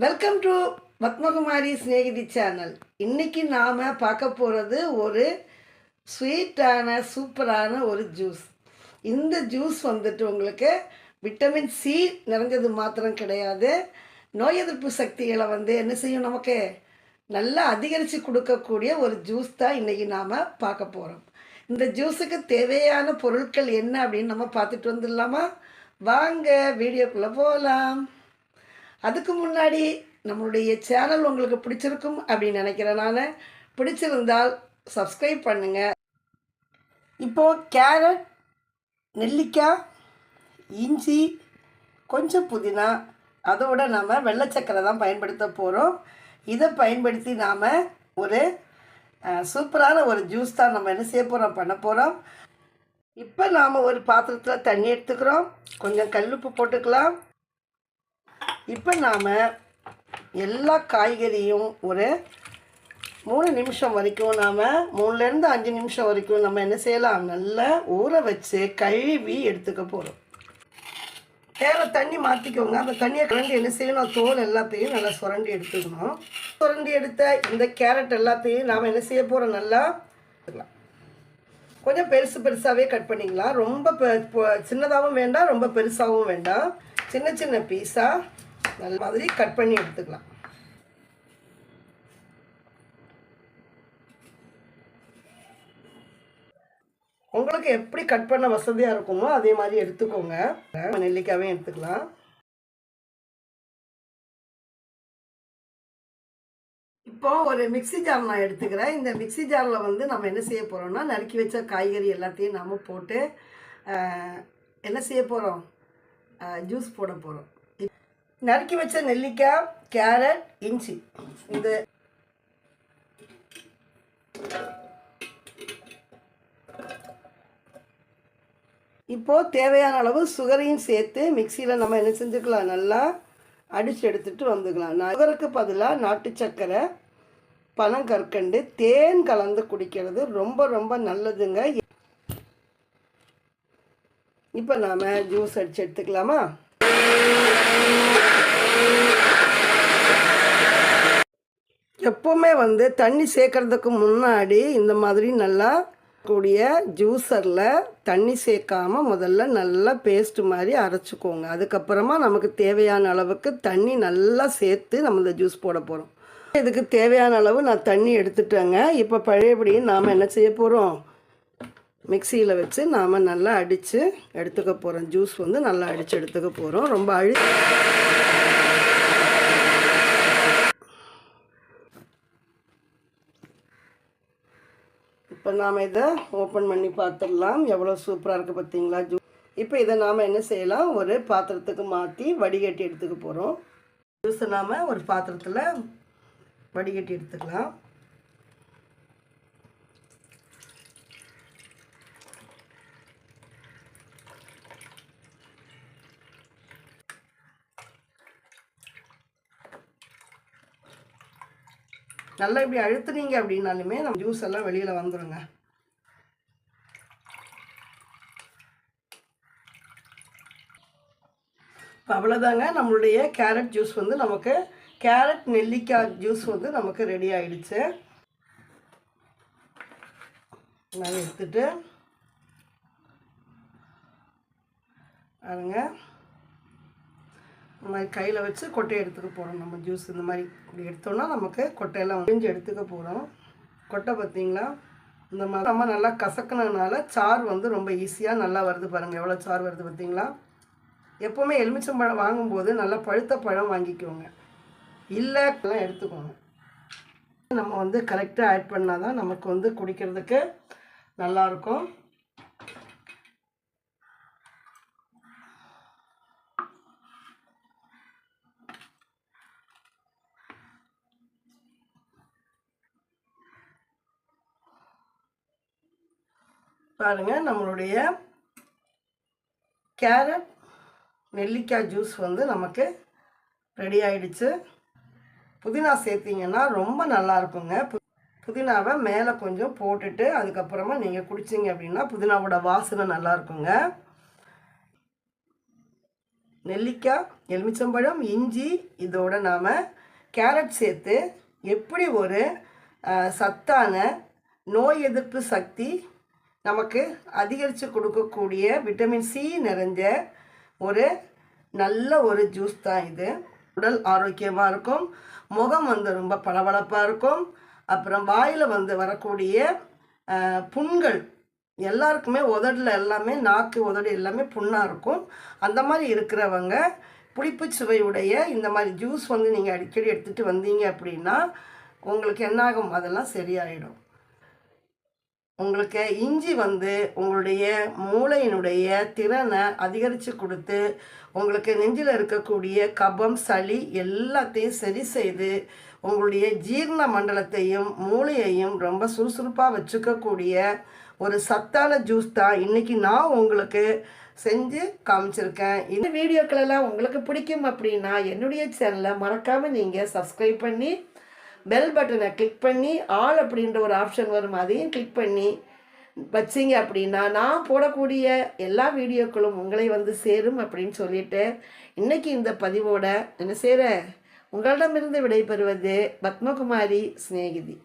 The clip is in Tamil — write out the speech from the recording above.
வெல்கம் டு பத்மகுமாரி சிநேகிதி சேனல் இன்றைக்கி நாம் பார்க்க போகிறது ஒரு ஸ்வீட்டான சூப்பரான ஒரு ஜூஸ் இந்த ஜூஸ் வந்துட்டு உங்களுக்கு விட்டமின் சி நிறைஞ்சது மாத்திரம் கிடையாது நோய் எதிர்ப்பு சக்திகளை வந்து என்ன செய்யும் நமக்கு நல்லா அதிகரித்து கொடுக்கக்கூடிய ஒரு ஜூஸ் தான் இன்றைக்கி நாம் பார்க்க போகிறோம் இந்த ஜூஸுக்கு தேவையான பொருட்கள் என்ன அப்படின்னு நம்ம பார்த்துட்டு வந்துடலாமா வாங்க வீடியோக்குள்ளே போகலாம் அதுக்கு முன்னாடி நம்மளுடைய சேனல் உங்களுக்கு பிடிச்சிருக்கும் அப்படின்னு நினைக்கிறேன் நான். பிடிச்சிருந்தால் சப்ஸ்கிரைப் பண்ணுங்கள் இப்போது கேரட் நெல்லிக்காய் இஞ்சி கொஞ்சம் புதினா அதோட நாம் வெள்ளச்சக்கரை தான் பயன்படுத்த போகிறோம் இதை பயன்படுத்தி நாம் ஒரு சூப்பரான ஒரு ஜூஸ் தான் நம்ம என்ன செய்ய போகிறோம் பண்ண போகிறோம் இப்போ நாம் ஒரு பாத்திரத்தில் தண்ணி எடுத்துக்கிறோம். கொஞ்சம் கல்லுப்பு போட்டுக்கலாம். இப்போ நாம் எல்லா காய்கறியும் ஒரு மூணு நிமிஷம் வரைக்கும் நாம் மூணுலேருந்து அஞ்சு நிமிஷம் வரைக்கும் நம்ம என்ன செய்யலாம்? நல்லா ஊற வச்சு கழுவி எடுத்துக்க போகிறோம் தேவை தண்ணி மாற்றிக்கோங்க அந்த தண்ணியை கலந்து என்ன செய்யணும்? தோல் எல்லாத்தையும் நல்லா சுரண்டி எடுத்துக்கணும். சுரண்டி எடுத்த இந்த கேரட் எல்லாத்தையும் நாம் என்ன செய்ய போகிறோம் நல்லா எடுத்துக்கலாம். கொஞ்சம் பெருசு பெருசாகவே கட் பண்ணிக்கலாம். ரொம்ப பெ- சின்னதாகவும் வேண்டாம் ரொம்ப பெருசாகவும் வேண்டாம். சின்ன சின்ன பீஸாக நல்ல மாதிரி கட் பண்ணி எடுத்துக்கலாம். உங்களுக்கு எப்படி கட் பண்ண வசதியாக இருக்குமோ அதே மாதிரி எடுத்துக்கோங்க. நெல்லிக்காவே எடுத்துக்கலாம். இப்போ ஒரு மிக்ஸி ஜார் நான் எடுத்துக்கிறேன். இந்த மிக்ஸி ஜாரில் வந்து நம்ம என்ன செய்ய போகிறோம்னா நறுக்கி வச்ச காய்கறி எல்லாத்தையும் நம்ம போட்டு என்ன செய்ய போகிறோம் ஜூஸ் போட போகிறோம் நறுக்கி வச்ச நெல்லிக்காய் கேரட் இஞ்சி. இந்த இப்போது தேவையான அளவு சுகரையும் சேர்த்து மிக்சியில் நம்ம என்ன செஞ்சுக்கலாம்? நல்லா அடித்து எடுத்துட்டு வந்துக்கலாம். நான் சுகருக்கு பதிலாக நாட்டு சர்க்கரை பனங்கற்கண்டு தேன் கலந்து குடிக்கிறது ரொம்ப ரொம்ப நல்லதுங்க. இப்போ நாம் ஜூஸ் அடித்து எடுத்துக்கலாமா? எப்போவுமே வந்து தண்ணி சேர்க்கறதுக்கு முன்னாடி இந்த மாதிரி நல்லா கூடிய ஜூஸரில் தண்ணி சேர்க்காம முதல்ல நல்லா பேஸ்ட் மாதிரி அரைச்சிக்கோங்க. அதுக்கப்புறமா நமக்கு தேவையான அளவுக்கு தண்ணி நல்லா சேர்த்து நம்ம இந்த ஜூஸ் போட போகிறோம் இதுக்கு தேவையான அளவு நான் தண்ணி எடுத்துட்டேங்க. இப்போ பழையபடி நாம் என்ன செய்ய போகிறோம் மிக்சியில் வச்சு நாம் நல்லா அடித்து எடுத்துக்க போகிறோம் ஜூஸ் வந்து நல்லா அடித்து எடுத்துக்க போகிறோம் ரொம்ப அழி இப்போ நாம் இதை ஓப்பன் பண்ணி பார்த்துடலாம். எவ்வளோ சூப்பராக இருக்குது பார்த்தீங்களா ஜூ? இப்போ இதை நாம் என்ன செய்யலாம்? ஒரு பாத்திரத்துக்கு மாற்றி வடிகட்டி எடுத்துக்க போகிறோம் ஜூஸை நாம் ஒரு பாத்திரத்தில் வடிகட்டி எடுத்துக்கலாம். நல்லா இப்படி அழுத்துனீங்க அப்படின்னாலுமே நம்ம ஜூஸ் எல்லாம் வெளியில் வந்துருங்க. இப்போ அவ்வளோதாங்க நம்மளுடைய கேரட் ஜூஸ் வந்து நமக்கு கேரட் நெல்லிக்காய் ஜூஸ் வந்து நமக்கு ரெடி ஆகிடுச்சு நான் எடுத்துட்டு அதுங்க இந்த மாதிரி கையில் வச்சு கொட்டையை எடுத்துக்க போகிறோம் நம்ம ஜூஸ் இந்த மாதிரி இப்படி எடுத்தோம்னா நமக்கு கொட்டையெல்லாம் பிழிஞ்சு எடுத்துக்க போகிறோம் கொட்டை பார்த்திங்களா? இந்த மாதிரி நம்ம நல்லா கசக்கினதுனால சாறு வந்து ரொம்ப ஈஸியாக நல்லா வருது பாருங்கள் எவ்வளோ சாறு வருது பார்த்திங்களா? எப்போவுமே எலுமிச்சம்பழம் வாங்கும்போது நல்லா பழுத்த பழம் வாங்கிக்கோங்க. இல்லை எடுத்துக்கோங்க. நம்ம வந்து கரெக்டாக ஆட் பண்ணால் தான் நமக்கு வந்து குடிக்கிறதுக்கு நல்லாயிருக்கும் பாருங்க நம்மளுடைய கேரட் நெல்லிக்காய் ஜூஸ் வந்து நமக்கு ரெடி ஆயிடுச்சு. புதினா சேர்த்திங்கன்னா ரொம்ப நல்லா இருக்குங்க. பு- புதினாவை மேலே கொஞ்சம் போட்டுட்டு அதுக்கப்புறமா நீங்கள் குடிச்சிங்க அப்படின்னா புதினாவோட வாசனை நல்லா இருக்குங்க. நெல்லிக்காய் எலுமிச்சம்பழம் இஞ்சி இதோட நாம் கேரட் சேர்த்து எப்படி ஒரு சத்தான நோய் எதிர்ப்பு சக்தி நமக்கு அதிகரித்து கொடுக்கக்கூடிய விட்டமின் சி நிறைஞ்ச ஒரு நல்ல ஒரு ஜூஸ் தான் இது. உடல் ஆரோக்கியமாக இருக்கும். முகம் வந்து ரொம்ப பளபளப்பாக இருக்கும். அப்புறம் வாயில் வந்து வரக்கூடிய புண்கள் எல்லாருக்குமே உதடில் எல்லாமே நாக்கு உதடு எல்லாமே புண்ணாக இருக்கும். அந்த மாதிரி இருக்கிறவங்க புளிப்பு சுவையுடைய இந்த மாதிரி ஜூஸ் வந்து நீங்கள் அடிக்கடி எடுத்துகிட்டு வந்தீங்க அப்படின்னா உங்களுக்கு என்னாகும்? அதெல்லாம் சரியாயிடும். உங்களுக்கு இஞ்சி வந்து உங்களுடைய மூளையினுடைய திறனை அதிகரித்து கொடுத்து உங்களுக்கு நெஞ்சில் இருக்கக்கூடிய கபம் சளி எல்லாத்தையும் சரி செய்து உங்களுடைய ஜீரண மண்டலத்தையும் மூளையையும் ரொம்ப சுறுசுறுப்பாக வச்சுக்கக்கூடிய ஒரு சத்தான ஜூஸ் தான் இன்றைக்கி நான் உங்களுக்கு செஞ்சு காமிச்சிருக்கேன். இந்த வீடியோக்களெல்லாம் உங்களுக்கு பிடிக்கும் அப்படின்னா என்னுடைய சேனலை மறக்காமல் நீங்கள் சப்ஸ்கிரைப் பண்ணி பெல் பட்டனை கிளிக் பண்ணி ஆல் அப்படின்ற ஒரு ஆப்ஷன் வரும். அதையும் கிளிக் பண்ணி வச்சிங்க அப்படின்னா நான் போடக்கூடிய எல்லா வீடியோக்களும் உங்களை வந்து சேரும் அப்படின்னு சொல்லிட்டு இன்றைக்கி இந்த பதிவோட என்ன செய்கிற உங்களிடமிருந்து விடைபெறுவது பத்மகுமாரி சிநேகிதி.